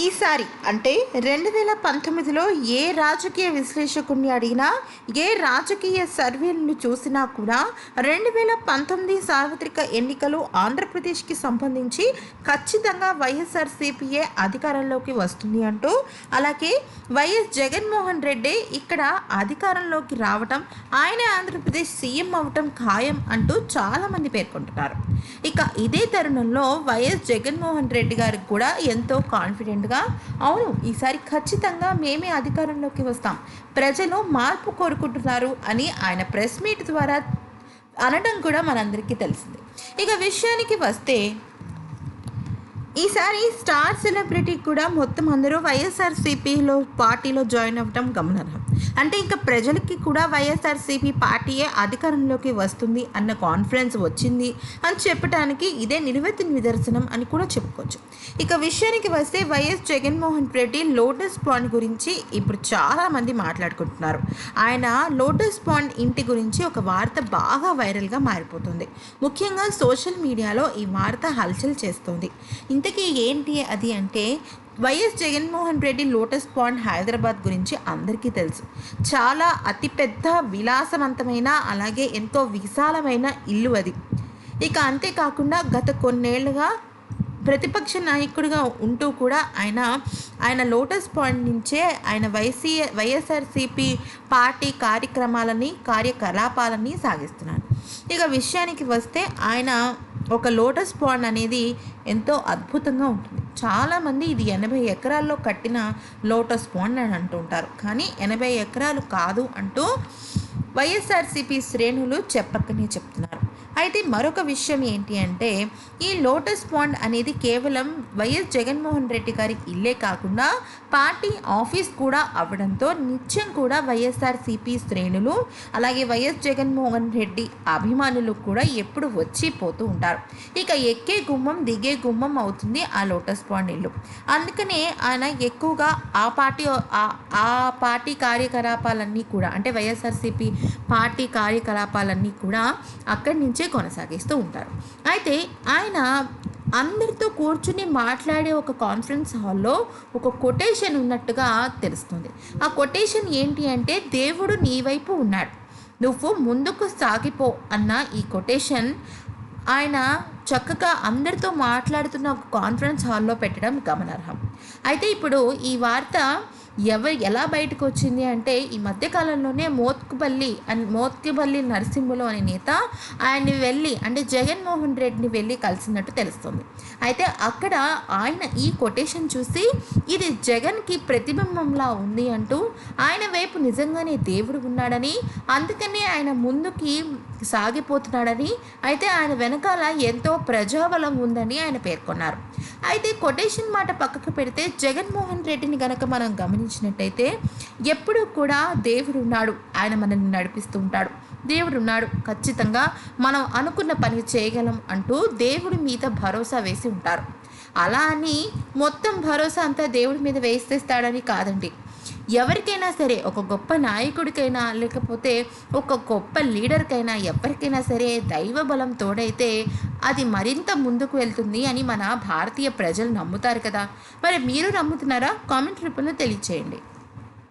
ఈసారి అంటే రెండు వేల పంతొమ్మిదిలో ఏ రాజకీయ విశ్లేషకుడిని అడిగినా ఏ రాజకీయ సర్వేలను చూసినా కూడా రెండు వేల పంతొమ్మిది సార్వత్రిక ఎన్నికలు ఆంధ్రప్రదేశ్కి సంబంధించి ఖచ్చితంగా వైఎస్ఆర్సీపీఏ అధికారంలోకి వస్తుంది అంటూ అలాగే వైఎస్ జగన్మోహన్ రెడ్డి ఇక్కడ అధికారంలోకి రావటం ఆయన ఆంధ్రప్రదేశ్ సీఎం అవటం ఖాయం అంటూ చాలామంది పేర్కొంటున్నారు. ఇక ఇదే తరుణంలో వైఎస్ జగన్మోహన్ రెడ్డి గారికి కూడా ఎంతో కాన్ఫిడెంట్ ఉండగా అవును ఈసారి ఖచ్చితంగా మేమే అధికారంలోకి వస్తాం. ప్రజలు మార్పు కోరుకుంటున్నారు అని ఆయన ప్రెస్ మీట్ ద్వారా అనడం కూడా మనందరికీ తెలిసింది. ఇక విషయానికి వస్తే ఈసారి స్టార్ సెలబ్రిటీ కూడా మొత్తం అందరూ వైఎస్ఆర్సీపీలో పార్టీలో జాయిన్ అవ్వడం గమనార్హం. అంటే ఇంకా ప్రజలకి కూడా వైఎస్ఆర్సీపీ పార్టీయే అధికారంలోకి వస్తుంది అన్న కాన్ఫిడెన్స్ వచ్చింది అని చెప్పడానికి ఇదే నిలువెత్తిన నిదర్శనం అని కూడా చెప్పుకోవచ్చు. ఇక విషయానికి వస్తే YS Jaganmohan Reddy Lotus Pond గురించి ఇప్పుడు చాలామంది మాట్లాడుకుంటున్నారు. ఆయన లోటస్ పాండ్ ఇంటి గురించి ఒక వార్త బాగా వైరల్గా మారిపోతుంది. ముఖ్యంగా సోషల్ మీడియాలో ఈ వార్త హల్చల్ చేస్తుంది. ఇంతకీ ఏంటి అది అంటే YS Jaganmohan Reddy Lotus Pond Hyderabad గురించి అందరికీ తెలుసు. చాలా అతిపెద్ద విలాసవంతమైన అలాగే ఎంతో విశాలమైన ఇల్లు అది. ఇక అంతేకాకుండా గత కొన్నేళ్ళుగా ప్రతిపక్ష నాయకుడిగా ఉంటూ కూడా ఆయన ఆయన లోటస్ పాయింట్ నుంచే ఆయన వైసీ వైఎస్ఆర్సీపీ పార్టీ కార్యక్రమాలని కార్యకలాపాలని సాగిస్తున్నారు ఇక విషయానికి వస్తే ఆయన ఒక లోటస్ పాండ్ అనేది ఎంతో అద్భుతంగా ఉంటుంది. చాలామంది ఇది ఎనభై ఎకరాల్లో కట్టిన లోటస్ పాండ్ అని అంటుంటారు. కానీ ఎనభై ఎకరాలు కాదు అంటూ వైఎస్ఆర్సీపీ శ్రేణులు చెప్పకనే చెప్తున్నారు. అయితే మరొక విషయం ఏంటి అంటే ఈ లోటస్ పాండ్ అనేది కేవలం వైఎస్ జగన్మోహన్ రెడ్డి గారి ఇల్లే కాకుండా పార్టీ ఆఫీస్ కూడా అవ్వడంతో నిత్యం కూడా వైఎస్ఆర్సీపీ శ్రేణులు అలాగే వైఎస్ జగన్మోహన్ రెడ్డి అభిమానులు కూడా ఎప్పుడు వచ్చి పోతూ ఉంటారు. ఇక ఎక్కే గుమ్మం దిగే గుమ్మం అవుతుంది ఆ లోటస్ పాండ్ ఇల్లు. అందుకనే ఆయన ఎక్కువగా ఆ పార్టీ ఆ- ఆ పార్టీ కార్యకలాపాలన్నీ కూడా అంటే వైఎస్ఆర్సీపీ పార్టీ కార్యకలాపాలన్నీ కూడా అక్కడి నుంచే కొనసాగిస్తూ ఉంటారు. అయితే ఆయన అందరితో కూర్చుని మాట్లాడే ఒక కాన్ఫరెన్స్ హాల్లో ఒక కొటేషన్ ఉన్నట్టుగా తెలుస్తుంది. ఆ కొటేషన్ ఏంటి అంటే దేవుడు నీ వైపు ఉన్నాడు. నువ్వు ముందుకు సాగిపో అన్న ఈ కొటేషన్ ఆయన చక్కగా అందరితో మాట్లాడుతున్న ఒక కాన్ఫరెన్స్ హాల్లో పెట్టడం గమనార్హం. అయితే ఇప్పుడు ఈ వార్త ఎవరు ఎలా బయటకు వచ్చింది అంటే ఈ మధ్యకాలంలోనే మోత్కుబల్లి అండ్ మోత్కుబల్లి నరసింహులు అనే నేత ఆయన్ని వెళ్ళి అంటే జగన్మోహన్ రెడ్డిని వెళ్ళి కలిసినట్టు తెలుస్తుంది. అయితే అక్కడ ఆయన ఈ కొటేషన్ చూసి ఇది జగన్కి ప్రతిబింబంలా ఉంది అంటూ ఆయన వైపు నిజంగానే దేవుడు ఉన్నాడని అందుకనే ఆయన ముందుకి సాగిపోతున్నాడని అయితే ఆయన వెనకాల ఎంతో ఎంతో ప్రజాబలం ఉందని ఆయన పేర్కొన్నారు. అయితే కొటేషన్ మాట పక్కకు పెడితే జగన్మోహన్ రెడ్డిని గనక మనం గమనించినట్టయితే ఎప్పుడూ కూడా దేవుడు ఉన్నాడు ఆయన మనల్ని నడిపిస్తూ ఉంటాడు. దేవుడు ఉన్నాడు ఖచ్చితంగా మనం అనుకున్న పని చేయగలం అంటూ దేవుడి మీద భరోసా వేసి ఉంటారు. అలా అని మొత్తం భరోసా అంతా దేవుడి మీద వేసేస్తాడని కాదండి. ఎవరికైనా సరే ఒక గొప్ప నాయకుడికైనా లేకపోతే ఒక గొప్ప లీడర్కైనా ఎవరికైనా సరే దైవ బలం తోడైతే అది మరింత ముందుకు వెళ్తుంది అని మన భారతీయ ప్రజలు నమ్ముతారు కదా. మరి మీరు నమ్ముతున్నారా? కామెంట్ రూపంలో తెలియచేయండి.